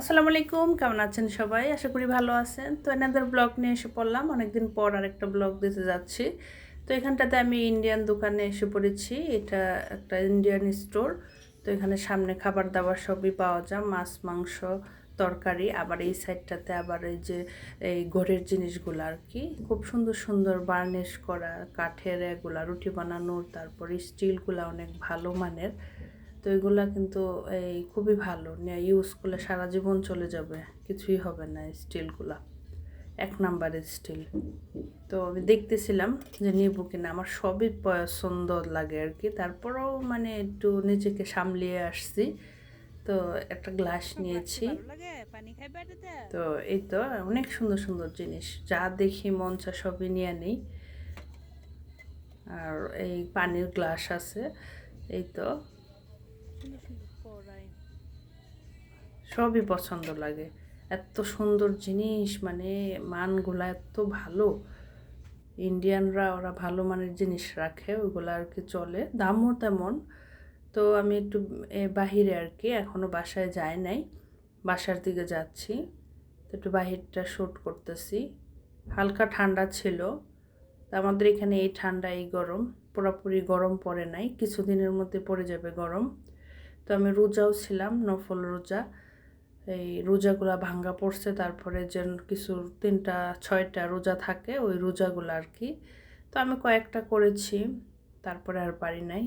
আসসালামু আলাইকুম, কেমন আছেন সবাই? আশা করি ভালো আছেন। তো এনাদের ব্লগ নিয়ে এসে পড়লাম। অনেকদিন পর আরেকটা ব্লগ দিতে যাচ্ছি। তো এখানটাতে আমি ইন্ডিয়ান দোকানে এসে পড়েছি। এটা একটা ইন্ডিয়ান স্টোর তো এখানে সামনে খাবার দাবার সবই পাওয়া যায়। মাছ, মাংস, তরকারি। আবার এই সাইডটাতে আবার এই যে, এই ঘরের জিনিসগুলো আর কি। খুব সুন্দর সুন্দর বার্নিশ করা, কাঠের এগুলা, রুটি বানানোর, তারপর স্টিলগুলা অনেক ভালো মানের। তো এগুলা কিন্তু এই খুবই ভালো। ইউজ করলে সারা জীবন চলে যাবে কিছুই হবে না স্টিলগুলা এক নাম্বারের স্টিল তো আমি দেখতেছিলাম যে নিব কিনা আমার সবই পছন্দ লাগে আর কি। তারপরেও মানে একটু নিজেকে সামলিয়ে আসছি। তো একটা গ্লাস নিয়েছি। তো এই তো অনেক সুন্দর সুন্দর জিনিস। যা দেখি মন চা সবই নিয়ে নেই। আর এই পানির গ্লাস আছে। এই তো সবই পছন্দ লাগে। এত সুন্দর জিনিস মানে মানগুলা এত ভালো। ইন্ডিয়ানরা ওরা ভালো মানের জিনিস রাখে, ওইগুলো আর কি চলে। দামও তেমন। তো আমি একটু বাহিরে আর কি এখনও বাসায় যাই নাই। বাসার দিকে যাচ্ছি। তো একটু বাহিরটা শ্যুট করতেছি। হালকা ঠান্ডা ছিল। আমাদের এখানে এই ঠান্ডা, এই গরম। পুরোপুরি গরম পড়ে নাই। কিছুদিনের মধ্যে পড়ে যাবে গরম। তো আমি রোজাও ছিলাম, নফল রোজা। এই রোজাগুলা ভাঙ্গা পড়ছে, তারপরে যে কিছু তিনটা, ছয়টা রোজা থাকে, ওই রোজাগুলো আর কি। তো আমি কয়েকটা করেছি, তারপরে আর পারি নাই।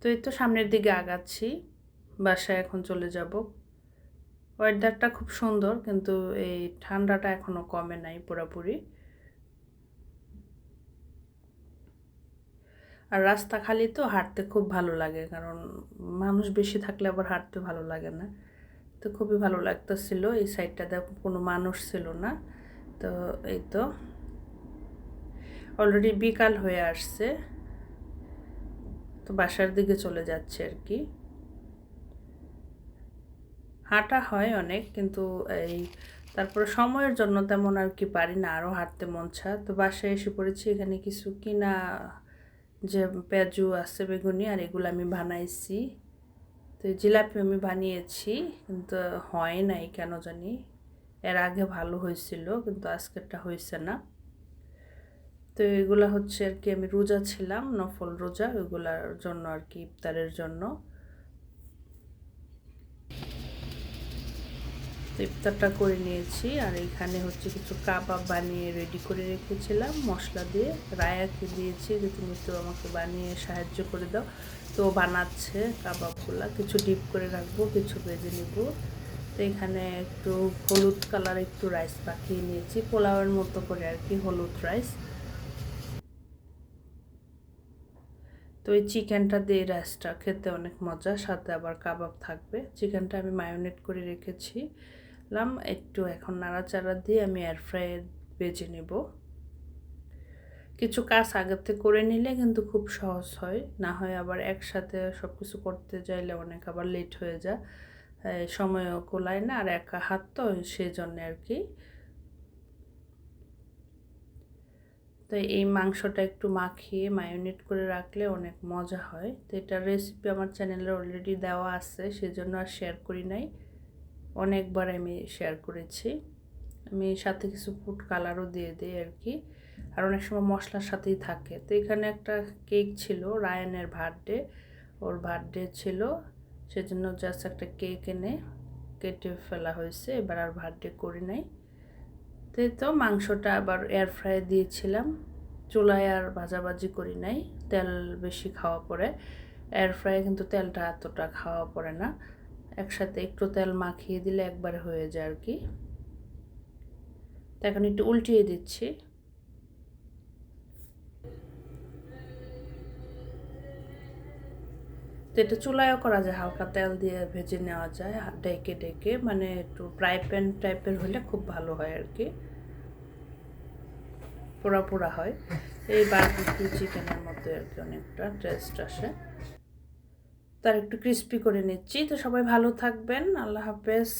তো এই তো সামনের দিকে আগাচ্ছি, বাসায় এখন চলে যাব। ওয়েদারটা খুব সুন্দর, কিন্তু এই ঠান্ডাটা এখনও কমে নাই পুরোপুরি। আর রাস্তা খালি তো হাঁটতে খুব ভালো লাগে, কারণ মানুষ বেশি থাকলে আবার হাঁটতে ভালো লাগে না। তো খুবই ভালো লাগতেছিল, এই সাইডটাতে কোনো মানুষ ছিল না। তো এই তো অলরেডি বিকাল হয়ে আসছে, তো বাসার দিকে চলে যাচ্ছে আর কি। হাঁটা হয় অনেক, কিন্তু এই তারপরে সময়ের জন্য তেমন আর কি পারি না আরও হাঁটতে মন ছা তো বাসায় এসে পড়েছি, এখানে কিছু কিনা যে পেঁয়াজু আছে, বেগুনি আর এগুলো আমি বানাইছি। তো জিলাপি আমি বানিয়েছি, কিন্তু হয় নাই কেন জানি। এর আগে ভালো হয়েছিল, কিন্তু আজকেরটা হয়েছে না। তো এগুলা হচ্ছে আর কি, আমি রোজা ছিলাম, নফল রোজা, ওইগুলার জন্য আর কি, ইফতারের জন্য। তো ইফতারটা করে নিয়েছি, আর এখানে হচ্ছে কিছু কাবাব বানিয়ে রেডি করে রেখেছিলাম, মশলা দিয়ে। রায়াকে দিয়েছি যে, তুমি তো আমাকে বানিয়ে সাহায্য করে দাও। তো বানাচ্ছে কাবাবগুলা। কিছু ডিপ করে রাখব, কিছু ভেজে নিব। তো এখানে একটু হলুদ কালার একটু রাইস পাঠিয়ে নিয়েছি, পোলাওয়ের মতো করে আর কি, হলুদ রাইস তো এই চিকেনটা দিয়ে রাইসটা খেতে অনেক মজা, সাথে আবার কাবাব থাকবে। চিকেনটা আমি মায়োনেট করে রেখেছি। লাম একটু এখন নাড়াচাড়া দিয়ে আমি এয়ার ফ্রাইয়ে বেজে নেব। কিছু কাজ আগের থেকে করে নিলে কিন্তু খুব সহজ হয়, না হয় আবার একসাথে সব কিছু করতে চাইলে অনেক আবার লেট হয়ে যায়। সময়ও কোলায় না, আর একা হাত তো সেই জন্যে আর কি। তো এই মাংসটা একটু মাখিয়ে মায়োনেট করে রাখলে অনেক মজা হয়। তো এটার রেসিপি আমার চ্যানেলে অলরেডি দেওয়া আছে, সেজন্য আর শেয়ার করি নাই। অনেকবার আমি শেয়ার করেছি। আমি সাথে কিছু ফুড কালারও দিয়ে দিই আর কি আর অনেক সময় মশলার সাথেই থাকে। তো এখানে একটা কেক ছিল রায়ানের বার্থডে ওর বার্থডে ছিল। সেজন্য জাস্ট একটা কেক এনে কেটে ফেলা হয়েছে। এবার আর বার্থডে করি নাই। তো তো মাংসটা আবার এয়ার ফ্রাই দিয়েছিলাম। চুলায় আর ভাজাভাজি করি নাই। তেল বেশি খাওয়া পড়ে এয়ার ফ্রাই কিন্তু তেলটা এতটা খাওয়া পড়ে না। একসাথে একটু তেল মাখিয়ে দিলে একবারে হয়ে যায় আর কি। তো এখন একটু উল্টিয়ে দিচ্ছি। তো এটা চুলায়ও করা যায় হালকা তেল দিয়ে ভেজে নেওয়া যায় ডেকে ডেকে মানে একটু ফ্রাই প্যান টাইপের হলে খুব ভালো হয় আর কি। পোড়া পোড়া হয়। এই বারবিকিউ চিকেনের মধ্যে আর কি অনেকটা টেস্ট আসে। তার একটু ক্রিস্পি করে নিচ্ছি। তো সবাই ভালো থাকবেন। আল্লাহ হাফেজ।